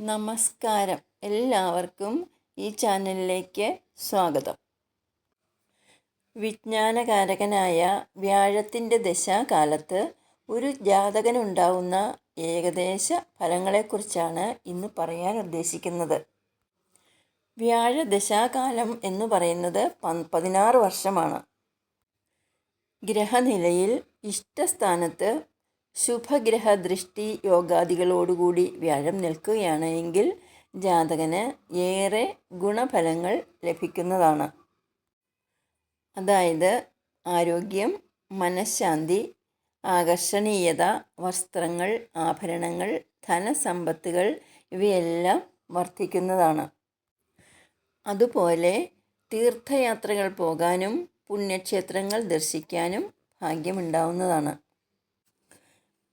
നമസ്കാരം. എല്ലാവർക്കും ഈ ചാനലിലേക്ക് സ്വാഗതം. വിജ്ഞാനകാരകനായ വ്യാഴത്തിന്റെ ദശാകാലത്ത് ഒരു ജാതകനുണ്ടാവുന്ന ഏകദേശ ഫലങ്ങളെക്കുറിച്ചാണ് ഇന്ന് പറയാൻ ഉദ്ദേശിക്കുന്നത്. വ്യാഴ ദശാകാലം എന്ന് പറയുന്നത് പതിനാറ് വർഷമാണ്. ഗ്രഹനിലയിൽ ഇഷ്ടസ്ഥാനത്ത് ശുഭഗ്രഹ ദൃഷ്ടി യോഗാദികളോടുകൂടി വ്യാഴം നിൽക്കുകയാണ് എങ്കിൽ ജാതകന് ഏറെ ഗുണഫലങ്ങൾ ലഭിക്കുന്നതാണ്. അതായത് ആരോഗ്യം മനഃശാന്തി ആകർഷണീയത വസ്ത്രങ്ങൾ ആഭരണങ്ങൾ ധനസമ്പത്തുകൾ ഇവയെല്ലാം വർദ്ധിക്കുന്നതാണ്. അതുപോലെ തീർത്ഥയാത്രകൾ പോകാനും പുണ്യക്ഷേത്രങ്ങൾ ദർശിക്കാനും ഭാഗ്യമുണ്ടാവുന്നതാണ്.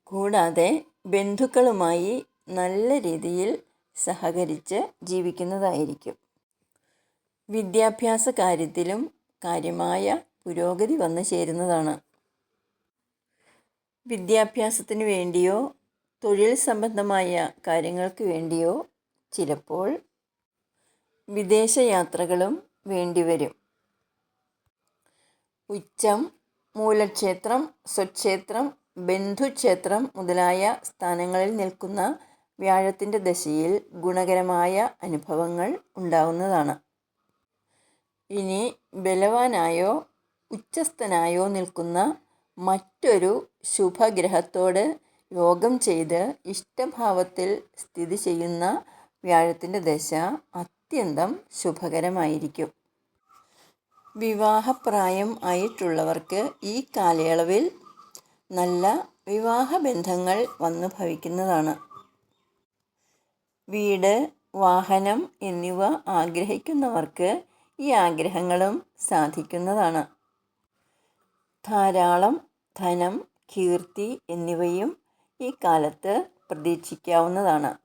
കൂടാതെ ബന്ധുക്കളുമായി നല്ല രീതിയിൽ സഹകരിച്ച് ജീവിക്കുന്നതായിരിക്കും. വിദ്യാഭ്യാസ കാര്യത്തിലും കാര്യമായ പുരോഗതി വന്നു ചേരുന്നതാണ്. വിദ്യാഭ്യാസത്തിന് വേണ്ടിയോ തൊഴിൽ സംബന്ധമായ കാര്യങ്ങൾക്ക് വേണ്ടിയോ ചിലപ്പോൾ വിദേശയാത്രകളും വേണ്ടിവരും ഉച്ചം മൂലക്ഷേത്രം സ്വക്ഷേത്രം ബന്ധുക്ഷേത്രം മുതലായ സ്ഥാനങ്ങളിൽ നിൽക്കുന്ന വ്യാഴത്തിന്റെ ദശയിൽ ഗുണകരമായ അനുഭവങ്ങൾ ഉണ്ടാവുന്നതാണ്. ഇനി ബലവാനായോ ഉച്ചസ്ഥനായോ നിൽക്കുന്ന മറ്റൊരു ശുഭഗ്രഹത്തോട് യോഗം ചെയ്ത് ഇഷ്ടഭാവത്തിൽ സ്ഥിതി ചെയ്യുന്ന വ്യാഴത്തിന്റെ ദശ അത്യന്തം ശുഭകരമായിരിക്കും. വിവാഹപ്രായം ആയിട്ടുള്ളവർക്ക് ഈ കാലയളവിൽ നല്ല വിവാഹ ബന്ധങ്ങൾ വന്നു ഭവിക്കുന്നതാണ്. വീട് വാഹനം എന്നിവ ആഗ്രഹിക്കുന്നവർക്ക് ഈ ആഗ്രഹങ്ങളും സാധിക്കുന്നതാണ്. ധാരാളം ധനം കീർത്തി എന്നിവയും ഈ കാലത്ത് പ്രതീക്ഷിക്കാവുന്നതാണ്.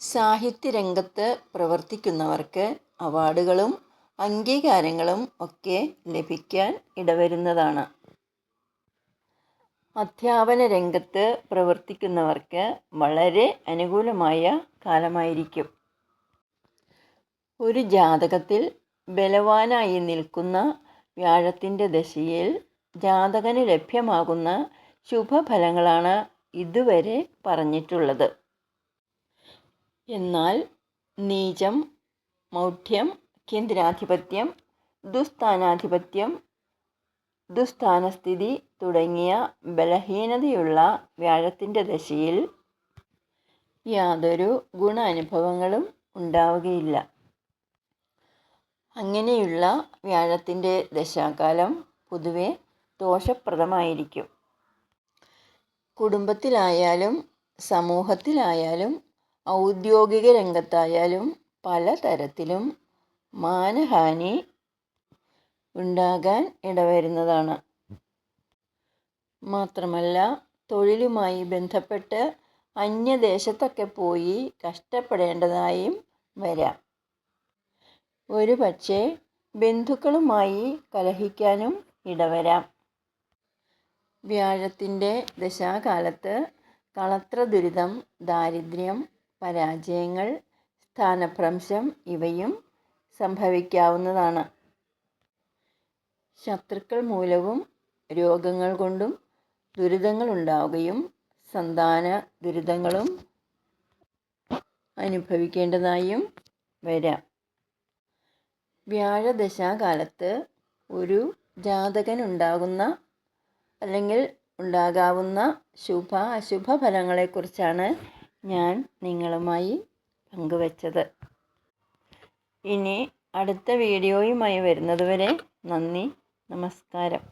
സാഹിത്യ സാഹിത്യരംഗത്ത് പ്രവർത്തിക്കുന്നവർക്ക് അവാർഡുകളും അംഗീകാരങ്ങളും ഒക്കെ ലഭിക്കാൻ ഇടവരുന്നതാണ്. അധ്യാപന രംഗത്ത് പ്രവർത്തിക്കുന്നവർക്ക് വളരെ അനുകൂലമായ കാലമായിരിക്കും. ഒരു ജാതകത്തിൽ ബലവാനായി നിൽക്കുന്ന വ്യാഴത്തിന്റെ ദശയിൽ ജാതകന് ലഭ്യമാകുന്ന ശുഭഫലങ്ങളാണ് ഇതുവരെ പറഞ്ഞിട്ടുള്ളത്. എന്നാൽ നീചം മൗഢ്യം കേന്ദ്രാധിപത്യം ദുസ്ഥാനാധിപത്യം ദുസ്ഥാനസ്ഥിതി തുടങ്ങിയ ബലഹീനതയുള്ള വ്യാഴത്തിന്റെ ദശയിൽ യാതൊരു ഗുണാനുഭവങ്ങളും ഉണ്ടാവുകയില്ല. അങ്ങനെയുള്ള വ്യാഴത്തിന്റെ ദശാകാലം പൊതുവെ ദോഷപ്രദമായിരിക്കും. കുടുംബത്തിലായാലും സമൂഹത്തിലായാലും ഔദ്യോഗിക രംഗത്തായാലും പലതരത്തിലും മാനഹാനി ഉണ്ടാകാൻ ഇടവരുന്നതാണ്. മാത്രമല്ല തൊഴിലുമായി ബന്ധപ്പെട്ട് അന്യദേശത്തൊക്കെ പോയി കഷ്ടപ്പെടേണ്ടതായും വരാം. ഒരു പക്ഷേ ബന്ധുക്കളുമായി കലഹിക്കാനും ഇടവരാം. വ്യാഴത്തിന്റെ ദശാകാലത്ത് കളത്ര ദുരിതം ദാരിദ്ര്യം പരാജയങ്ങൾ സ്ഥാനഭ്രംശം ഇവയും സംഭവിക്കാവുന്നതാണ്. ശത്രുക്കൾ മൂലവും രോഗങ്ങൾ കൊണ്ടും ദുരിതങ്ങൾ ഉണ്ടാവുകയും സന്താന ദുരിതങ്ങളും അനുഭവിക്കേണ്ടതായും വരാം. വ്യാഴദശാകാലത്ത് ഒരു ജാതകൻ ഉണ്ടാകുന്ന അല്ലെങ്കിൽ ഉണ്ടാകാവുന്ന ശുഭ അശുഭ ഫലങ്ങളെക്കുറിച്ചാണ് ഞാൻ നിങ്ങളുമായി പങ്കുവച്ചത്. ഇനി അടുത്ത വീഡിയോയുമായി വരുന്നതുവരെ നന്ദി. നമസ്കാരം.